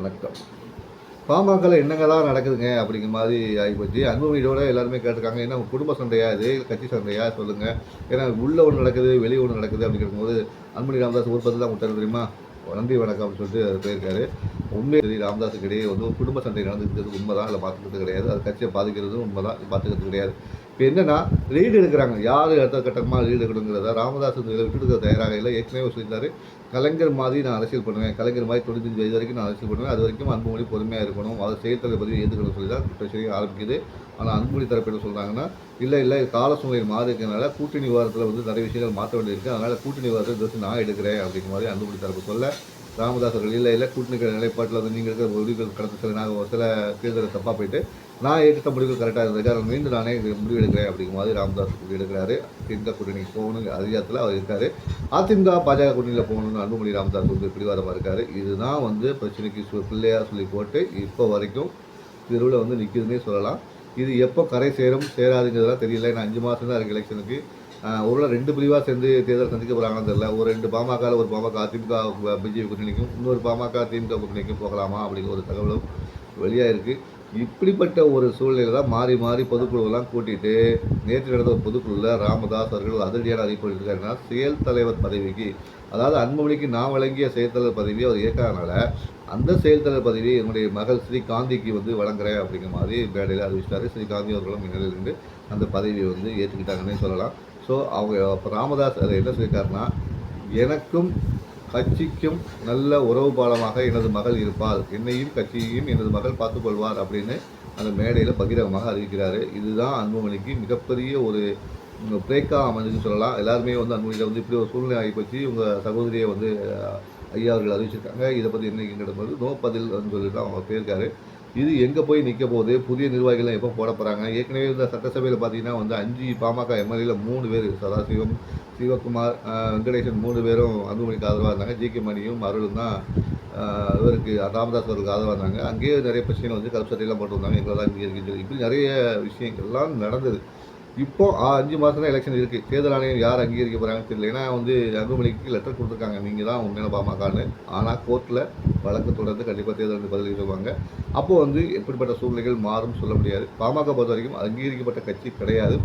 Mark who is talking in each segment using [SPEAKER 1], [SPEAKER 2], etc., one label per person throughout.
[SPEAKER 1] வணக்கம். பாமகவில் என்னங்க தான் நடக்குதுங்க அப்படிங்கிற மாதிரி ஆகிப்போச்சு. அன்புமணியோட எல்லாருமே கேட்டிருக்காங்க ஏன்னா குடும்ப சண்டையா இது? கட்சி சண்டையா? சொல்லுங்கள் ஏன்னா உள்ளே ஒன்று நடக்குது வெளியே ஒன்று நடக்குது அப்படிங்கிற போது அன்புமணி ராமதாஸ் ஒரு பத்து தான் விட்டாரு தெரியுமா? நன்றி வணக்கம் அப்படின்னு சொல்லிட்டு அவர் போயிருக்காரு. உண்மையை ராமதாஸுக்கு இடையே வந்து ஒரு குடும்ப சண்டை நடந்துக்கிறது உண்மை தான் அதில் பார்த்துக்கிறது கிடையாது. அது கட்சியை பாதிக்கிறதும் உண்மை தான் பார்த்துக்கிறது கிடையாது. இப்போ என்னன்னா லீடு எடுக்கிறாங்க. யார் அடுத்த கட்டமாக லீடு எடுக்கணுங்கிறத ராமதாஸ் இதில் விட்டுடுக்க தயாராக இல்லை. ஏற்கனவே சொல்லியிருந்தாரு. கலைஞர் மாதிரி நான் அரசியல் பண்ணுவேன். கலைஞர் மாதிரி தொண்ணூத்தஞ்சு வயது வரைக்கும் நான் அரசியல் பண்ணுவேன். அது வரைக்கும் அன்புமொழி பொறுமையாக இருக்கணும். அதை செயற்தலை பற்றி ஏற்றுக்கணும் சொல்லி தான் பிரச்சனை ஆரம்பிக்குது. ஆனால் அன்புமொழி தரப்பு என்ன சொல்கிறாங்கன்னா இல்லை இல்லை கால சூழ்நிலை மாறி இருக்கிறனால கூட்டணி விவாதத்தில் வந்து நிறைய விஷயங்கள் மாற்ற வேண்டியிருக்கு. அதனால் கூட்டணி விவாதத்தை இந்த நான் எடுக்கிறேன். அப்படிங்கிற மாதிரி அன்புமொழி தரப்பு சொல்ல ராமதாசர்கள் இல்லை இல்லை கூட்டணி நிலைப்பாட்டில் வந்து நீங்கள் இருக்கிற முடிவுகள் கடந்த சில நாங்கள் சில தேர்தலில் தப்பாக போயிட்டு நான் எடுத்த முடிவுகள் கரெக்டாக இருந்திருக்கு? அதை மீண்டும் நானே முடிவு எடுக்கிறேன் அப்படிங்கிற மாதிரி ராமதாஸ் முடிவு எடுக்கிறாரு. திமுக கூட்டணிக்கு போகணுங்கிற அதிகாரத்தில் அவர் இருக்காரு. அதிமுக பாஜக கூட்டணியில் போகணும்னு அன்புமணி ராமதாஸ் வந்து பிடிவாதமாக இருக்கார். இதுதான் வந்து பிரச்சனைக்கு சு- சொல்லி போட்டு இப்போ வரைக்கும் தெருவில் வந்து நிற்குதுன்னே சொல்லலாம். இது எப்போ கரை சேரும் சேராதுங்கிறதுலாம் தெரியல. நான் அஞ்சு மாதம் தான் இருக்குது எலெக்ஷனுக்கு ஒரு ரெண்டு பிரிவாக சேர்ந்து தேர்தல் சந்திக்க போகிறாங்கன்னு தெரியல. ஒரு ரெண்டு பாமக ஒரு பாமக திமுக பிஜேபி கூட்டணிக்கும் இன்னொரு பாமக திமுக கூட்டணிக்கும் போகலாமா அப்படிங்கிற ஒரு தகவலும் வெளியாக இருக்குது இப்படிப்பட்ட ஒரு சூழ்நிலை தான் மாறி மாறி பொதுக்குழுவெல்லாம் கூட்டிகிட்டு நேற்று நடந்த ஒரு பொதுக்குழுவில் ராமதாஸ் அவர்கள் அதிரடியான அறிவிப்பு இருக்காருன்னா செயல் தலைவர் பதவிக்கு அதாவது அன்புமணிக்கு நான் வழங்கிய செயல்தலைவர் பதவியை அவர் ஏற்காதனால அந்த செயல்தலைவர் பதவியை என்னுடைய மகள் ஸ்ரீகாந்திக்கு வந்து வழங்குறேன் அப்படிங்கிற மாதிரி மேடையில் அறிவிச்சிட்டாரு. ஸ்ரீகாந்தி அவர்களும் முன்னிலையில் இருந்து அந்த பதவியை வந்து ஏற்றுக்கிட்டாங்கன்னே சொல்லலாம். ஸோ அவங்க ராமதாஸ் அதை என்ன சொல்லியிருக்காருன்னா எனக்கும் கட்சிக்கும் நல்ல உறவு பாலமாக எனது மகள் இருப்பாள். என்னையும் கட்சியையும் எனது மகள் பார்த்துக்கொள்வார் அப்படின்னு அந்த மேடையில் பகிரங்கமாக அறிவிக்கிறார். இதுதான் அன்புமணிக்கு மிகப்பெரிய ஒரு பிரேக்காக அமைஞ்சுன்னு சொல்லலாம். எல்லாருமே வந்து அன்புமணியில் வந்து இப்படி ஒரு சூழ்நிலை ஆகி போச்சு. உங்கள் சகோதரியை வந்து ஐயா அவர்கள் அறிவிச்சிருக்காங்க. இதை பற்றி என்ன கேட்கும்போது நோ பதில் சொல்லிட்டு தான் அவங்க போயிருக்காரு. இது எங்கே போய் நிற்க போகுது? புதிய நிர்வாகிகள்லாம் எப்போ போட போகிறாங்க ஏற்கனவே இந்த சட்டசபையில் பார்த்தீங்கன்னா வந்து அஞ்சு பாமக எம்எல்ஏல மூணு பேர் சதாசிவம் சிவகுமார் வெங்கடேசன் மூணு பேரும் அன்புமணிக்கு ஆதரவாக இருந்தாங்க. ஜி கே மணியும் அருளும் தான் இவருக்கு ராமதாஸ் அவருக்கு ஆதரவாக இருந்தாங்க. அங்கேயே நிறைய பிரச்சனைகள் வந்து கருப்பு சட்டையெல்லாம் போட்டு வந்தாங்க எங்களை தான் இங்கே இருக்குன்னு சொல்லி. இப்படி நிறைய விஷயங்கள்லாம் நடந்தது. இப்போ அஞ்சு மாதம் தான் எலெக்ஷன் இருக்குது தேர்தல் ஆணையம் யார் அங்கீகரிக்க போகிறாங்கன்னு தெரியல. ஏன்னா வந்து அன்புமணிக்கு லெட்டர் கொடுத்துருக்காங்க. நீங்கள் தான் உண்மையான பாமகன்னு. ஆனால் கோர்ட்டில் வழக்கு தொடர்ந்து கண்டிப்பாக தேர்தல் வந்து பதில் சொல்லுவாங்க. அப்போது வந்து எப்படிப்பட்ட சூழ்நிலைகள் மாறும் சொல்ல முடியாது. பாமக பொறுத்த வரைக்கும் அங்கீகரிக்கப்பட்ட கட்சி கிடையாது.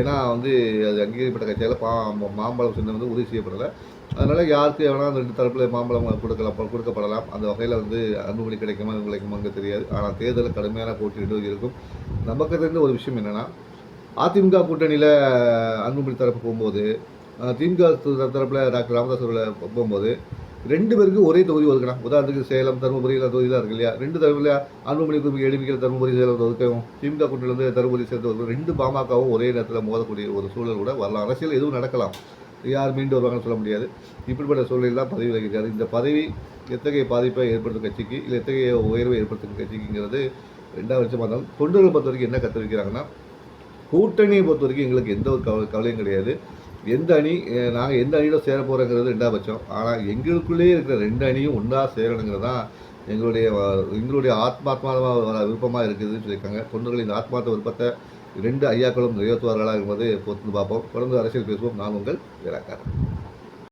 [SPEAKER 1] ஏன்னா வந்து அது அங்கீகரிக்கப்பட்ட கட்சியால் பா மாம்பழம் சின்னம் வந்து உறுதி செய்யப்படலை. அதனால் யாருக்கு வேணால் அந்த ரெண்டு தரப்பில் மாம்பழம் கொடுக்கலாம் கொடுக்கப்படலாம். அந்த வகையில் வந்து அன்புமணி கிடைக்குமா கிடைக்குமாங்க தெரியாது. ஆனால் தேர்தலில் கடுமையான போட்டி இருக்கும். நமக்கு தெரிந்த ஒரு விஷயம் என்னென்னா அதிமுக கூட்டணியில் அன்புமணி தரப்பு போகும்போது திமுக தரப்பில் டாக்டர் ராமதாஸ் அவர்கள் போகும்போது ரெண்டு பேருக்கு ஒரே தொகுதி ஒதுக்கணும். உதாரணத்துக்கு சேலம் தருமபுரி எல்லாம் தொகுதி இருக்கு இல்லையா? ரெண்டு தரப்பில் அன்புமணி குறிப்பு எளிமைக்கிற தருமபுரி சேலம் ஒதுக்கவும் திமுக கூட்டணியிலேருந்து தருமபுரி சேர்ந்து ஒரு ரெண்டு பாமகவும் ஒரே நேரத்தில் மோதக்கூடிய ஒரு சூழல் கூட வரலாம். அரசியல் எதுவும் நடக்கலாம். யார் மீண்டு வருவாங்கன்னு சொல்ல முடியாது. இப்படிப்பட்ட சூழலில் தான் பதவி வகிக்கிறார். இந்த பதவி எத்தகைய பாதிப்பை ஏற்படுத்தும் கட்சிக்கு இல்லை எத்தகைய உயர்வை ஏற்படுத்தும் கட்சிக்குங்கிறது ரெண்டாவது வருஷமாக இருந்தாலும் தொண்டர்கள் பொறுத்த வரைக்கும் என்ன கற்று வைக்கிறாங்கன்னா கூட்டணியை பொறுத்த வரைக்கும் எங்களுக்கு எந்த ஒரு கவலை கவலையும் கிடையாது. எந்த அணி நாங்கள் எந்த அணியில் சேர போகிறோங்கிறது ரெண்டாவது பட்சம். ஆனால் எங்களுக்குள்ளேயே இருக்கிற ரெண்டு அணியும் ஒன்றா சேரணுங்கிறது தான் எங்களுடைய எங்களுடைய எங்களுடைய வர விருப்பமாக இருக்குதுன்னு சொல்லியிருக்காங்க. தொண்டர்களின் ஆத்மாத்த ஆத்மார்த்த விருப்பத்தை ரெண்டு ஐயாக்களும் நிறைவேற்றுவார்களா என்பது பொறுத்து பார்ப்போம். தொடர்ந்து அரசியல் பேசுவோம். நான் உங்கள் வீராக்காரன்.